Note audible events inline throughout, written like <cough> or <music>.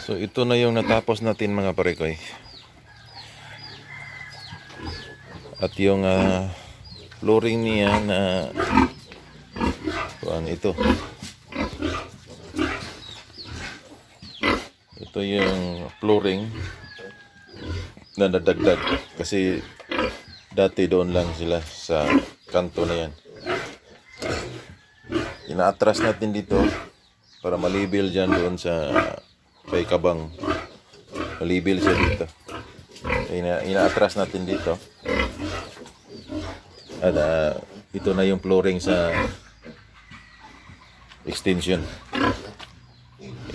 So ito na yung natapos natin mga parekoy. At yung ah, flooring niya na kuan ito. Ito yung flooring na nadagdag kasi dati doon lang sila sa kanto na yan. Inaatras natin dito para malibil dyan doon sa kay Kabang. Malibil siya dito. Ina, inaatras natin dito. At ah, ito na yung flooring sa extension.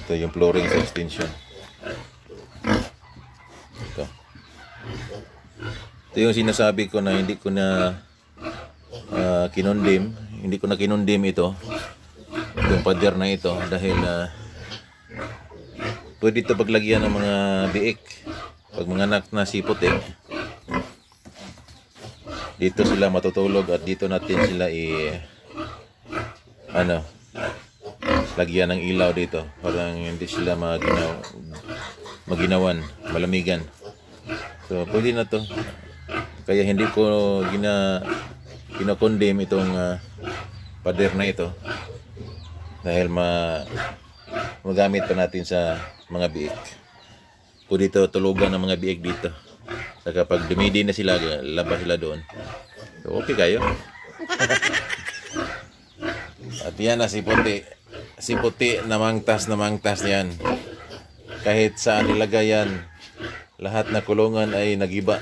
Ito yung flooring sa extension. Ito. Ito yung sinasabi ko na hindi ko na uh, kinondim. Hindi ko na kinondim ito. Itong pader na ito dahil ah, pwede ito paglagyan ng mga biik. Pag mga anak na sipot eh. Dito sila matutulog at dito natin sila i ano lagyan ng ilaw dito para hindi sila maginaw maginawan, malamigan. So pwede na to. Kaya hindi ko gina kinokondem itong ah, pader na ito dahil ma magamit pa natin sa mga biik. Pwede ito tulugan ng mga biik dito. Sa kapag dumidi na sila, labas sila doon. Okay kayo. <laughs> At yan na si Puti. Si Puti namangtas namangtas yan. Kahit saan nilagay yan, lahat na kulungan ay nagiba.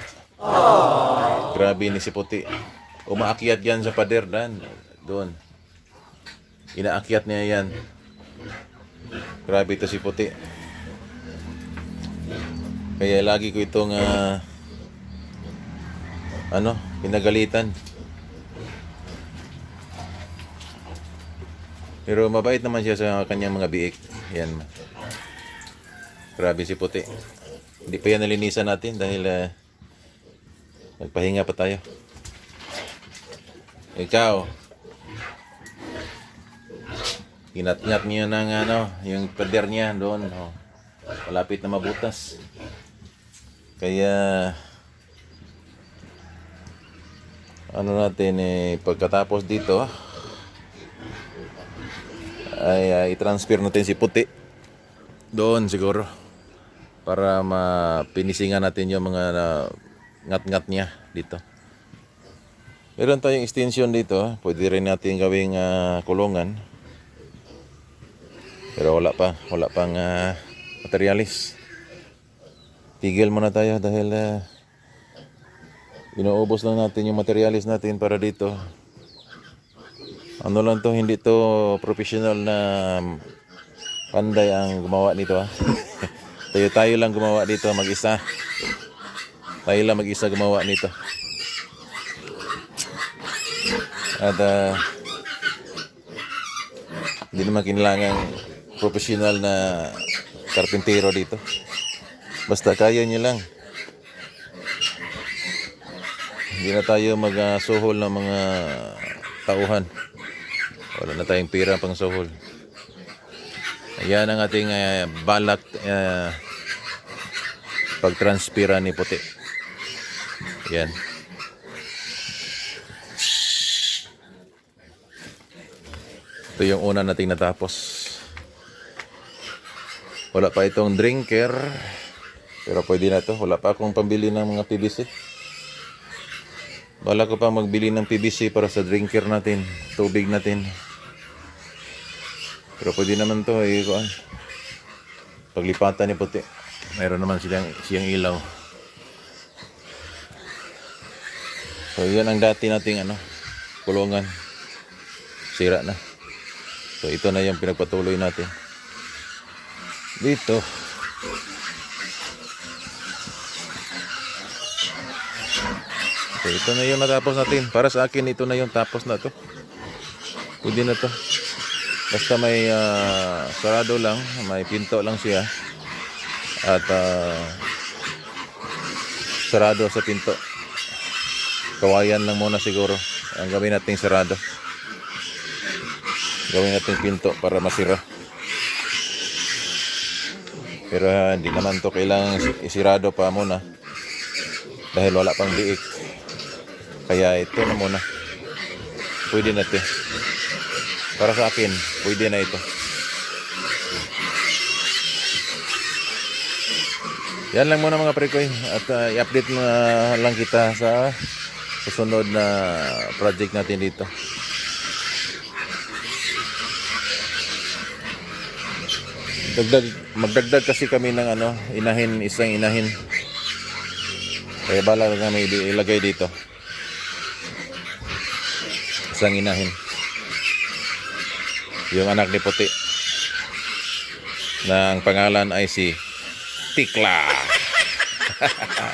Grabe ni si Puti. Umaakyat yan sa pader dan. Doon. Inaakyat niya yan. Grabe to si Puti. Kaya lagi ko itong ah, ano, pinagalitan. Pero mabait naman siya sa kanyang mga biik. Yan. Grabe si Puti. Hindi pa yan nalinisan natin dahil ah, nagpahinga pa tayo. Ikaw, Inat-ngat niya ng ano, yung pader niya doon. Oh. Malapit na mabutas. Kaya ano natin eh pagkatapos dito ay ah, i-transfer natin si puti doon siguro para mapinisingan natin yung mga ah, ngat-ngat niya dito. Meron tayong extension dito, pwede rin natin gawing ah, kulungan. Pero wala pa, wala pang ah, materialis. Tigil muna tayo dahil uh, inuubos lang natin yung materialis natin para dito. Ano lang to, hindi to professional na panday ang gumawa nito ah. <laughs> tayo tayo lang gumawa dito mag-isa. Tayo lang mag-isa gumawa nito. At ah, hindi naman kailangan professional na karpintero dito. Basta kaya nyo lang. Hindi na tayo mag-suhol ng mga tauhan. Wala na tayong pira pang suhol. Ayan ang ating ah, balak uh, pagtranspira ni puti. Yan. Ito yung una nating natapos. Wala pa itong drinker. Pero pwede na to. Wala pa akong pambili ng mga PVC. Wala ko pa magbili ng PVC para sa drinker natin. Tubig natin. Pero pwede naman to. Eh, kuan. Paglipatan ni puti. Mayroon naman silang, siyang ilaw. So yan ang dati nating ano, kulungan. Sira na. So ito na yung pinagpatuloy natin. Dito. So ito na yung natapos natin. Para sa akin ito na yung tapos na to. Pwede na to. Basta may ah, sarado lang, may pinto lang siya. At ah, sarado sa pinto. Kawayan lang muna siguro. Ang gawin nating sarado. Gawin natin pinto para masira. Pero ah, hindi naman to kailangan isi- isirado pa muna. Dahil wala pang biik. Kaya ito na muna. Pwede na ito. Para sa akin, pwede na ito. Yan lang muna mga prekoy. At ah, i-update na lang kita sa susunod na project natin dito. Dagdag, magdagdag kasi kami ng ano, inahin, isang inahin. Kaya bala lang kami ilagay dito. Isang inahin. Yung anak ni Puti. Na ang pangalan ay si Tikla. <laughs>